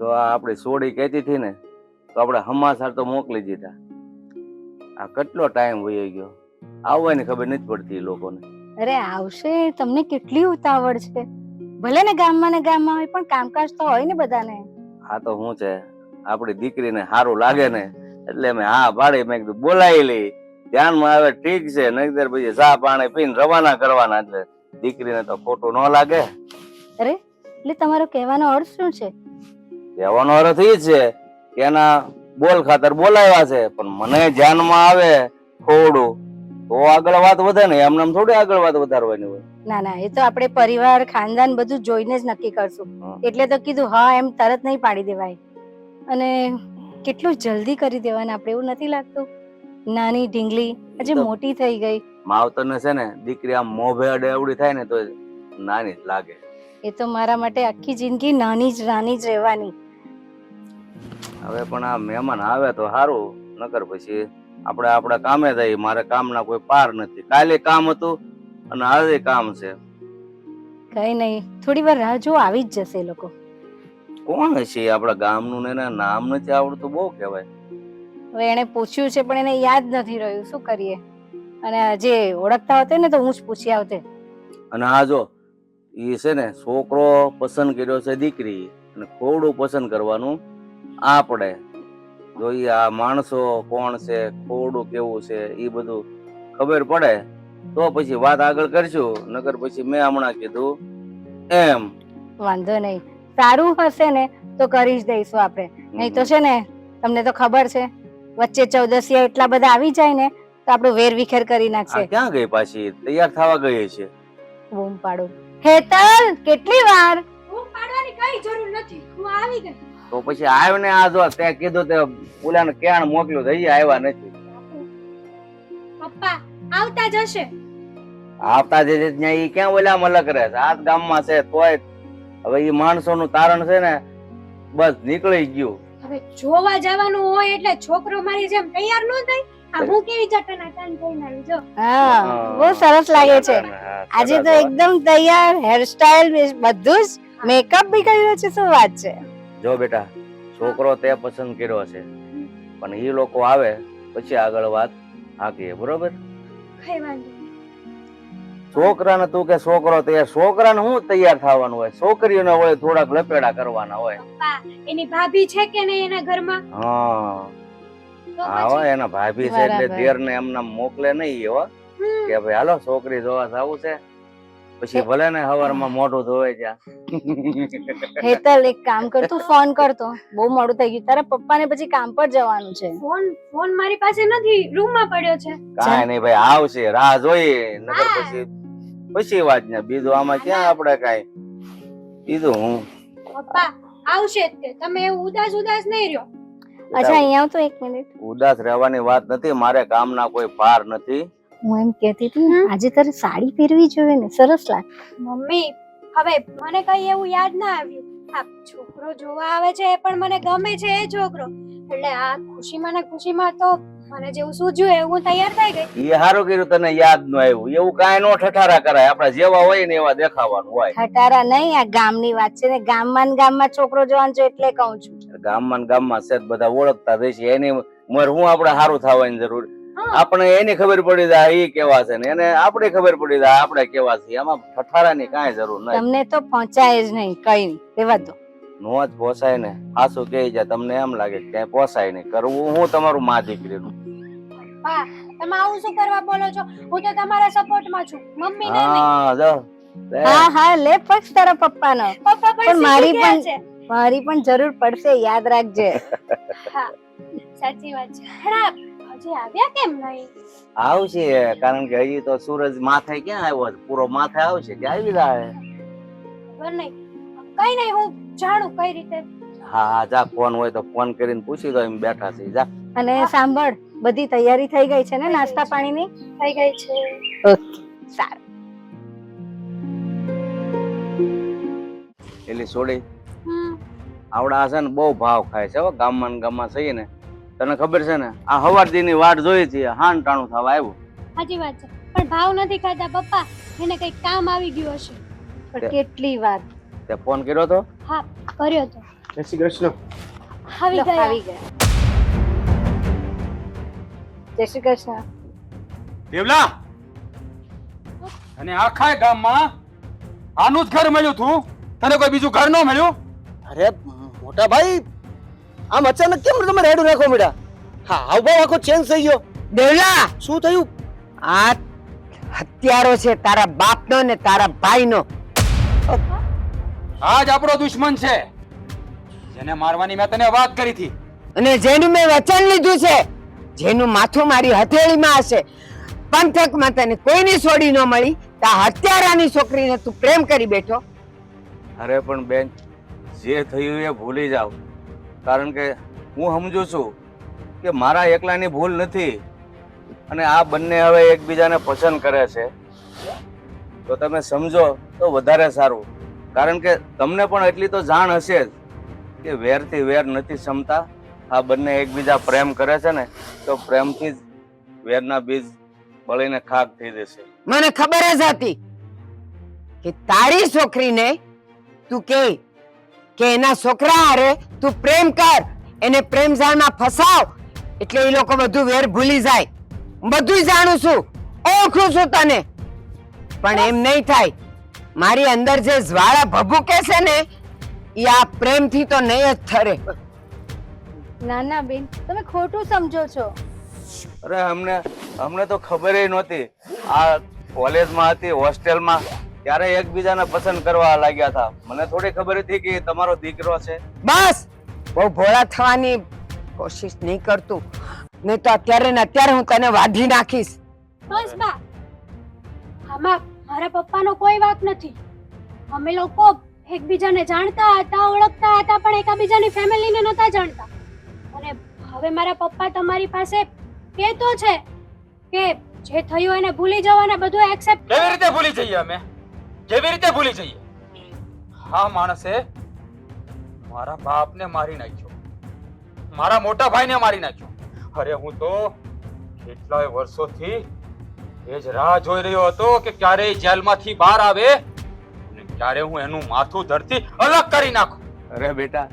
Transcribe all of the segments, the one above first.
જો આ આપણી સોડી કહેતી હતી ને તો આપણે હમાસાર તો મોકલી દીધા. આ કેટલો ટાઈમ વયો ગયો? આવવાની ખબર નથી પડતી લોકોને. અરે આવશે તમને કેટલી ઉતાવળ છે. ભલે ને ગામમાં ને ગામમાં હોય પણ કામકાજ તો હોય ને બધાને. હા તો શું છે? આપણી દીકરીને સારું લાગે ને એટલે મેં હા પાડી મેં કીધું બોલાવી લઈ ધ્યાનમાં આવે ઠીક છે નહીતર પછી ચા પાણી પીને રવાના કરવાના એટલે દીકરીને તો ખોટું ન લાગે. અરે એટલે તમારો કહેવાનો અર્થ શું છે? કહેવાનો અર્થ એ છે કે એના બોલ ખાતર બોલાવ્યા છે પણ મને ધ્યાનમાં આવે થોડું. તો આગળ વાત વધે ને એમને એમ થોડી આગળ વાત વધારવાની હોય. ના ના એ તો આપણે પરિવાર ખાનદાન બધું જોઈને જ નક્કી કરશું. એટલે તો કીધું હા એમ તરત નહીં પાડી દેવાય. અને કેટલું જલ્દી કરી દેવાના આપણે એવું નથી લાગતું. નાની ઢીંગલી હજી મોટી થઈ ગઈ. માવતરને છે ને દીકરી આમ મોભે અડે એવડી થાય ને તો નાની જ લાગે. એ તો મારા માટે આખી જિંદગી નાની જ નાની જ રહેવાની. હવે પણ આ મહેમાન આવે તો સારું નકર પછી આપણે આપણા કામે જઈએ મારે કામના કોઈ પાર નથી. કાલે કામ હતું અને આજે કામ છે. કઈ નહીં થોડી વાર રાહ જો આવી જ જશે લોકો. કોણ છે આપણા ગામનું ને એના નામ નથી આવડતું બહુ કહેવાય. હવે એને પૂછ્યું છે પણ એને યાદ નથી રહ્યું. શું કરીએ? અને જે ઓળખતા હોતે ને તો હું જ પૂછી આવતે. અને આ જો એ છે ને છોકરો પસંદ કર્યો છે દીકરી. અને ખોડું પસંદ કરવાનું આપણે જો ઈ આ માણસો કોણ છે કોડું કેવું છે એ બધું ખબર પડે. તો પછી વાત આગળ કરશું નગર પછી મેં હમણાં કીધું એમ. વાંધો નહીં. સારું હશે ને તો કરી જ દઈશું આપણે. નહીં તો છે ને તમને તો ખબર છે વચ્ચે ચૌદસિયા એટલા બધા આવી જાય ને તો આપણું વેર વિખેર કરી નાખશે. ક્યાં ગઈ પાછી? તૈયાર થવા ગઈ છે. બૂમ પાડો. હેતલ કેટલી વાર? બૂમ પાડવાની કઈ જરૂર નથી. હું આવી ગઈ. તો પછી આવ્યો ને આ જો તે કીધું તે ઓલાને ક્યાં મોકલ્યું તો આવ્યા નથી. પપ્પા આવતા જશે. આવતા જશે ત્યાં ઈ ક્યાં ઓલા મલક રહે છે? આ ગામમાં છે તોય હવે ઈ માણસોનું તારણ છે ને બસ નીકળી ગયું. હવે જોવા જવાનું હોય એટલે છોકરો મારી જેમ તૈયાર ન થાય. આ હું કેવી જટના ટન થઈને આવી જો હા બહુ સરસ લાગે છે. આજે તો એકદમ તૈયાર હેરસ્ટાઇલ બધું જ મેકઅપ બી કર્યો છે શું વાત છે? જો બેટા છોકરો તે પસંદ કર્યો છે પણ એ લોકો આવે પછી આગળ વાત હાકીએ બરોબર. છોકરાને તું કે છોકરો તૈયાર છોકરાને શું તૈયાર થવાનું હોય? છોકરીઓને હોય થોડાક લપેડા કરવાના હોય. એની ભાભી છે કે નહીં એના ઘરમાં? હા. હા હો, એના ભાભી છે એટલે બરાબર. દેરને એમના મોકલે નહીં હો. કે ભાઈ હાલો છોકરી જોવા જવું છે. પછી ભલે ને હવારમાં મોઢું ધોવે ત્યાં હેતલ એક કામ કર તું ફોન કરતો બહુ મોડું થઈ ગયું. તારા પપ્પાને પછી કામ પર જવાનું છે. ફોન ફોન મારી પાસે નથી. રૂમમાં પડ્યો છે. કાઈ નહીં ભાઈ આવશે. રાહ જોઈએ નકર પછી પછી વાત ને. બીજું આમાં ક્યાં આપણે કાઈ? બીજું હું? પપ્પા આવશે તે. તમે ઉદાસ ઉદાસ નહીં રહ્યો. અચ્છા અહીંયા તો એક મિનિટ. ઉદાસ રહેવાની વાત નથી. મારે કામના કોઈ ભાર નથી. હું એમ કહેતી હતી આજે તારે સાડી પહેરવી જોઈએ ને સરસ લાગે. મમ્મી હવે મને કઈ એવું યાદ ના આવ્યું. આ છોકરો જોવા આવે છે એ પણ મને ગમે છે એ છોકરો. એટલે આ ખુશીમાં ને ખુશીમાં તો મને જેવું સૂજ્યું એવું હું તૈયાર થઈ ગઈ. એ સારું કર્યું તને યાદ ન આવ્યું. એવું કાંઈ નો ઠઠારા કરાય. આપણે જેવા હોય ને એવા દેખાવાનું હોય. ઠઠારા નહીં આ ગામની વાત છે ને. ગામમાં ને ગામમાં છોકરો જોવાનું છે એટલે કહું છું. ગામમાં ગામમાં છે બધા ઓળખતા રહેશે એને મર હું આપણે સારું થવાની જરૂર. આપણે એની ખબર પડી જાય એ કેવા છે ને? એને આપણે ખબર પડી જાય આપણે કેવા છે એમાં ઠઠારાની કાંઈ જરૂર નહીં. તમને તો પહોંચાય જ નહીં કઈ નહીં. રેવા દો. નો જ પોસાય ને. આસુ કહે છે? તમને એમ લાગે કે ક્યાંય પોસાય નહીં. કરવું હું તમારું માં દીકરીનું? પા તમે આવું શું કરવા બોલો છો? હું તો તમારા સપોર્ટમાં છું. મમ્મી ને હા જો હા હા લે પક્ષ તારા પપ્પાનો. પપ્પા પણ મારી પણ- છે. મારી પણ જરૂર પડશે યાદ રાખજે. સાચી વાત છે. હજી આવ્યા કેમ નહીં? આવશે કારણ કે હજી તો સૂરજ માથે ક્યાં આવ્યો પૂરો માથે આવશે કે આવી જાય ખબર નહીં. કઈ નહીં હું જાણું કઈ રીતે. હા હા જા ફોન હોય તો ફોન કરીને પૂછી દો એમ બેઠા છે જા. અને સાંભળ બધી તૈયારી થઈ ગઈ છે ને નાસ્તા પાણીની? થઈ ગઈ છે. સારું. એટલે છોડી હમ. આવડા છે ને બહુ ભાવ ખાય છે હો ગામમાં ગામમાં થઈએ ને તને ખબર છે ને? આ હવારદી ની વાટ જોઈ છે હાન ટાણું થવા આવ્યું. સાચી વાત છે. પણ ભાવ નથી ખાતા પપ્પા. એને કઈ કામ આવી ગયું હશે. પણ કેટલી વાર તે ફોન કર્યો તો? હા કર્યો તો. જય શ્રી કૃષ્ણ. આવી ગયા. આવી ગયા. જય શ્રી કૃષ્ણ. દેવલા! અને આખા ગામમાં આનું જ ઘર મળ્યું તું. તને કોઈ બીજું ઘર ન મળ્યું? અરે મોટા ભાઈ આમ અચાનક કેમ તમે રેડું નાખો બેટા હા હાવભાવ આખો ચેન્જ થઈ ગયો. દેવલા! શું થયું? આ હત્યારો છે તારા બાપનો ને તારા ભાઈનો. આજ આપણો દુશ્મન છે. જેને મારવાની મેં તને વાત કરી હતી. અને જેનું મેં વચન લીધું છે જેનું માથું મારી હથેળીમાં હશે. પંથકમાં તને કોઈની છોડી ન મળી તા હત્યારાની છોકરીને તું પ્રેમ કરી બેઠો. અરે પણ બેન જે થયું એ ભૂલી જાઓ. કારણ કે હું સમજુ છું કે મારા એકલાની ભૂલ નથી અને આ બંને હવે એકબીજાને પસંદ કરે છે. તો તમે સમજો તો વધારે સારું. કારણ કે તમને પણ એટલી તો જાણ હશે જ કે વેરથી વેર નથી ક્ષમતા આ બંને એકબીજા પ્રેમ કરે છે ને, તો પ્રેમથી જ વેરના બીજ બળીને ખાક થઈ જશે. મને ખબર જ હતી કે તારી છોકરીને તું કે કે એના છોકરા હારે તું પ્રેમ કર એને પ્રેમ જાળમાં ફસાવ એટલે એ લોકો બધું વેર ભૂલી જાય. બધું જાણું છું ઓળખું છું તને. પણ એમ નહીં થાય. મારી અંદર જે જ્વાળા ભભૂકે છે ને એ આ પ્રેમથી તો નહીં જ ઠરે ના ના બેન તમે ખોટું સમજો છો. અરે અમને અમને તો ખબર નહોતી. આ કોલેજમાં હતી હોસ્ટેલમાં ત્યારે એકબીજાને પસંદ કરવા લાગ્યા હતા. મને થોડી ખબર હતી કે તમારો દીકરો છે. બસ! બહુ ભોળા થવાની કોશિશ નહીં કરતું. નહીં તો અત્યારે ને અત્યારે હું તને વાઢી નાખીશ. બસ બા. આમાં મારા પપ્પાનો કોઈ વાંક નથી. અમે લોકો એકબીજાને જાણતા હતા ઓળખતા હતા પણ એકબીજાની ફેમિલીને નહોતા જાણતા. અને હવે મારા પપ્પા તમારી પાસે કહેતો છે કે જે થયું એને ભૂલી જવાના બધું એક્સેપ્ટ કેવી રીતે ભૂલી જઈએ અમે? કેવી રીતે ભૂલી જઈએ. હા, માણસે, મારા બાપને મારી નાખ્યો. મારા મોટા ભાઈને મારી નાખ્યો. અરે, હું તો કેટલાય વર્ષોથી એ જ રાહ જોઈ રહ્યો હતો કે ક્યારે જેલમાંથી બહાર આવે અને ક્યારે હું એનું માથું ધરતી અલગ કરી નાખું. અરે, બેટા,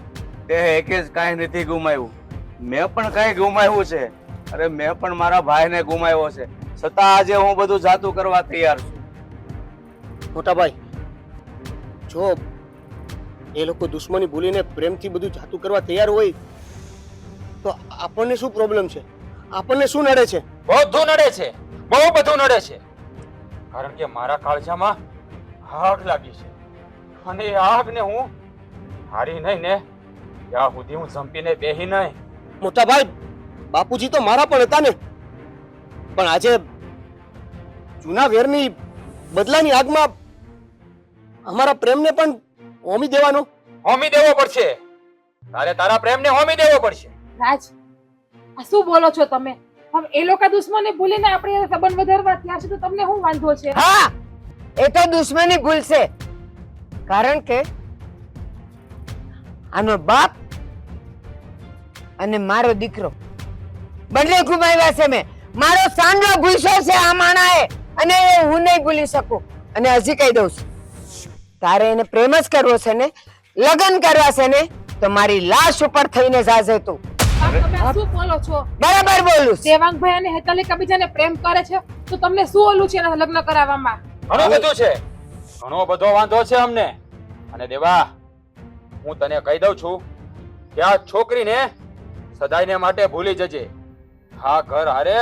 તે એકે જ કાંઈ નથી ગુમાવ્યું. મેં પણ કાંઈ ગુમાવ્યું છે. અરે, મેં પણ મારા ભાઈને ગુમાવ્યો છે. છતાં આજે હું બધું જાતું કરવા તૈયાર છું. મોટા ભાઈ જો એ લોકો દુશ્મની ભૂલીને પ્રેમથી બધું જાતું કરવા તૈયાર હોય તો આપણને શું પ્રોબ્લેમ છે? આપણને શું નડે છે? બધું નડે છે. બહુ બધું નડે છે. કારણ કે મારા કાળજામાં આગ લાગી છે. અને એ આગને હું હારી નહીં ને ત્યાં સુધી હું ઝંપીને બેહી નહીં. મોટા ભાઈ બાપુજી તો મારા પણ હતા ને. પણ આજે જૂના વેરની બદલાની આગમાં અમારા પ્રેમને પણ હોમી દેવાનો? હોમી દેવો પડશે. તારે તારા પ્રેમને હોમી દેવો પડશે. રાજ આ શું બોલો છો તમે? હમ એ લોકો દુશ્મને ભૂલીને આપણે સંબંધ વધારવા ત્યાં તો તમને શું વાંધો છે? હા એ તો દુશ્મની ભૂલશે કારણ કે આનો બાપ અને મારો દીકરો બંને ગુમાવ્યા છે મેં. મારો સાંડો ભૂલશો છે આ માણાએ અને હું નહીં ભૂલી શકું. અને હજી કહી દઉં છું. તારે એને પ્રેમ જ કરવો છે ને? લગ્ન કરવા છે ને? તો મારી લાશ ઉપર થઈને જાજે તું. આ તમે શું બોલો છો? બરાબર બોલું. દેવાંગભાઈ અને હેતલ એકબીજાને પ્રેમ કરે છે? તો તમને શું ઓલું છે એના લગ્ન કરાવવામાં? ઘણો બધો છે. ઘણો બધો વાંધો છે અમને. અને દેવા હું તને કહી દઉં છું કે આ છોકરીને સદાયને માટે ભૂલી જજે. હા ઘર હારે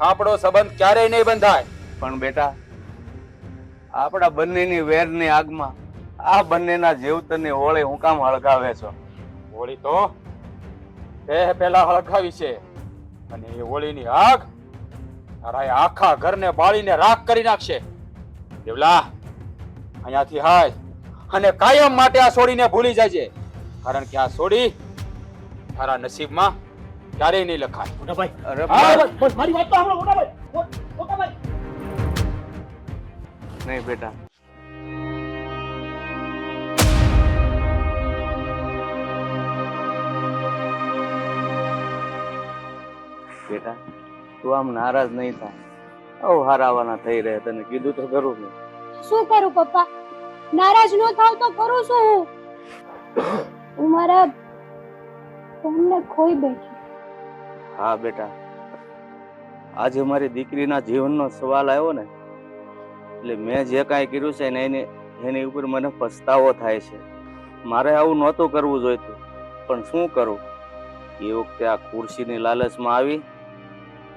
આપણો સંબંધ ક્યારેય નહીં બંધાય. પણ બેટા આપણા બંનેની વેરની આગમાં આ બંનેના જીવતની હોળી હું કામ હળગાવે છો. હોળી તો તે પેલા હળગાવી છે અને એ હોળીની આગ તારા આખા ઘરને બાળીને રાખ કરી નાખશે. દેવલા અહીંયાથી હાય. અને કાયમ માટે આ સોડીને ભૂલી જાજે. કારણ કે આ સોડી તારા નસીબમાં ક્યારેય નહીં લખાય. મોટા ભાઈ. અરે મારી વાત તો સાંભળો મોટા ભાઈ નહીં બેટા. બેટા તું આમ નારાજ નહીં થાય આવ હારાવાના થઈ રહ્યા તને કીધું તો કરું ને શું કરું પપ્પા? નારાજ ન થાવ તો કરું શું હું? હું મારા તમને ખોઈ બેઠી. હા બેટા આજે મારી દીકરીના જીવનનો સવાલ આવ્યો ને એટલે મેં જે કાંઈ કર્યું છે ને એની એની ઉપર મને પસ્તાવો થાય છે. મારે આવું નહોતું કરવું જોઈતું. પણ શું કરું? એ વખતે આ ખુરશીની લાલચમાં આવી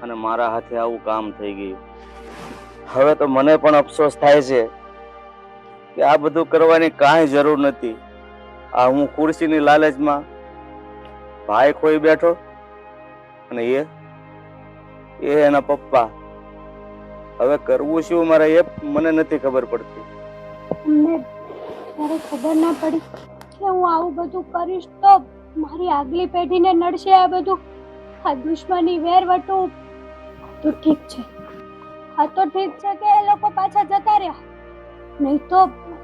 અને મારા હાથે આવું કામ થઈ ગયું. હવે તો મને પણ અફસોસ થાય છે કે આ બધું કરવાની કાંઈ જરૂર નથી. આ હું ખુરશીની લાલચમાં ભાઈ ખોઈ બેઠો અને એ એ એના પપ્પા હવે કરવું શું મારે એ મને નથી ખબર પડતી. અમને ત્યારે ખબર ના પડી કે હું આવું બધું કરીશ તો મારી આગલી પેઢીને નડશે આ બધું. આ દુશ્મની વેરવટું તો ઠીક છે. આ તો ઠીક છે કે એ લોકો પાછા જતા રહ્યા. નહીં તો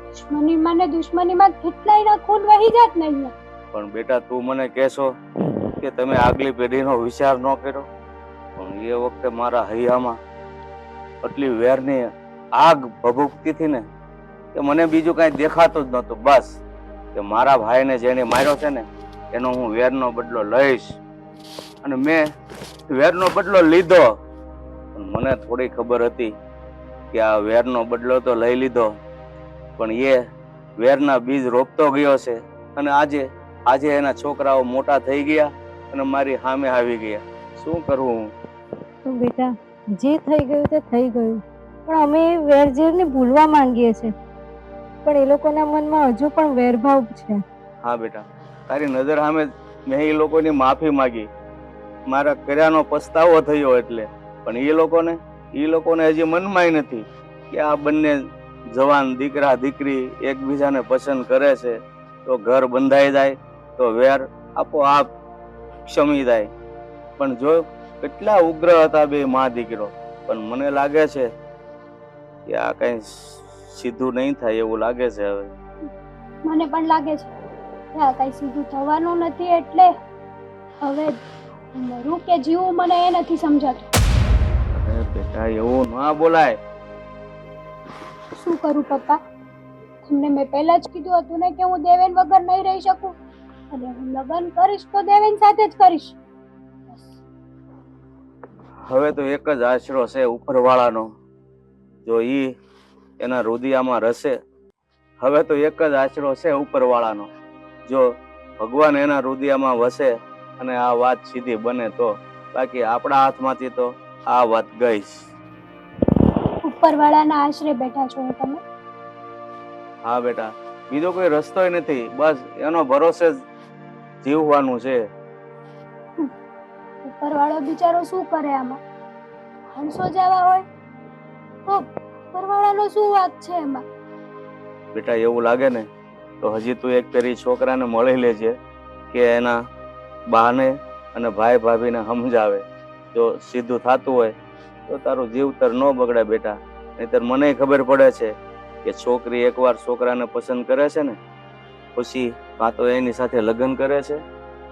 દુશ્મનીમાં ને દુશ્મનીમાં કેટલાયના ખૂન વહી જાત નહીં પણ બેટા તું મને કહેશો કે તમે આગલી પેઢીનો વિચાર ન કર્યો? પણ એ વખતે મારા હૈયામાં આટલી વેરની આગ ભભૂકતી હતી ને, કે મને બીજું કાંઈ દેખાતું જ નહોતું. બસ, કે મારા ભાઈને જેને માર્યો છે ને, એનો હું વેરનો બદલો લઈશ. અને મેં વેરનો બદલો લીધો. મને થોડી ખબર હતી કે આ વેરનો બદલો તો લઈ લીધો, પણ એ વેરના બીજ રોપતો ગયો છે. અને આજે આજે એના છોકરાઓ મોટા થઈ ગયા અને મારી સામે આવી ગયા. શું કરવું બેટા જે થઈ ગયું તે થઈ ગયું. પણ અમે એ વેરઝેરને ભૂલવા માંગીએ છીએ. પણ એ લોકોના મનમાં હજુ પણ વેરભાવ છે. હા બેટા, તારી નજર સામે મેં એ લોકોની માફી માંગી. મારા કર્યાનો પસ્તાવો થયો એટલે. પણ એ લોકોને એ લોકોને હજી મનમાંય નથી કે આ બંને જવાન દીકરા, દીકરી એકબીજાને પસંદ કરે છે. તો ઘર બંધાઈ જાય, તો વેર આપોઆપ ક્ષમી જાય. પણ જો કેટલા ઉગ્ર હતા બે મા દીકરો. પણ મને લાગે છે કે આ કઈ સીધું નહીં થાય એવું લાગે છે હવે. મને પણ લાગે છે કે આ કઈ સીધું થવાનું નથી એટલે હવે મરું કે જીવું મને એ નથી સમજાતું. અરે બેટા એવું ના બોલાય. શું કરું પપ્પા? તમને મેં પહેલા જ કીધું હતું ને કે હું દેવેન વગર નહીં રહી શકું. અને હું લગ્ન કરીશ તો દેવેન સાથે જ કરીશ. હવે તો એક જ આશરો છે ઉપરવાળાનો. જો ઈ એના રુદિયામાં રસે હવે તો એક જ આશરો છે ઉપરવાળાનો. જો ભગવાન એના રુદિયામાં વસે અને આ વાત સીધી બને તો બાકી આપણા હાથમાંથી તો આ વાત ગઈ. ઉપરવાળાના આશરે બેઠા છો તમે? હા બેટા બીજો કોઈ રસ્તોય નથી. બસ એનો ભરોસે જ જીવવાનું છે. ઉપરવાળો બિચારો શું કરે આમાં? હંસો જવા હોય તો ઉપરવાળાનો શું વાત છે એમાં? બેટા, એવું લાગે ને, તો હજી તું એક પેરી છોકરાને મળી લેજે કે એના બાને અને ભાઈ ભાભીને સમજાવે. જો સીધું થતું હોય તો તારું જીવતર ન બગડે બેટા. નહીતર મને ખબર પડે છે કે છોકરી એકવાર છોકરાને પસંદ કરે છે ને, પછી કાં તો એની સાથે લગ્ન કરે છે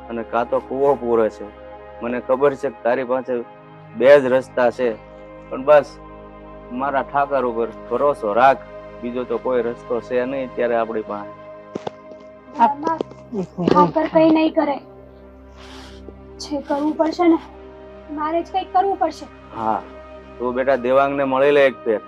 અને કાં તો કૂવો પૂરે છે. મને ખબર છે કે તારી પાસે બે જ રસ્તા છે. પણ બસ મારા ઠાકર ઉપર ભરોસો રાખ. બીજો તો કોઈ રસ્તો છે નહીં ત્યારે આપણી પાસે. ઠાકર કઈ નહીં કરે. છે કરવું પડશે ને મારે જ કંઈક કરવું પડશે. હા તું બેટા દેવાંગને મળી લે એક ફેર.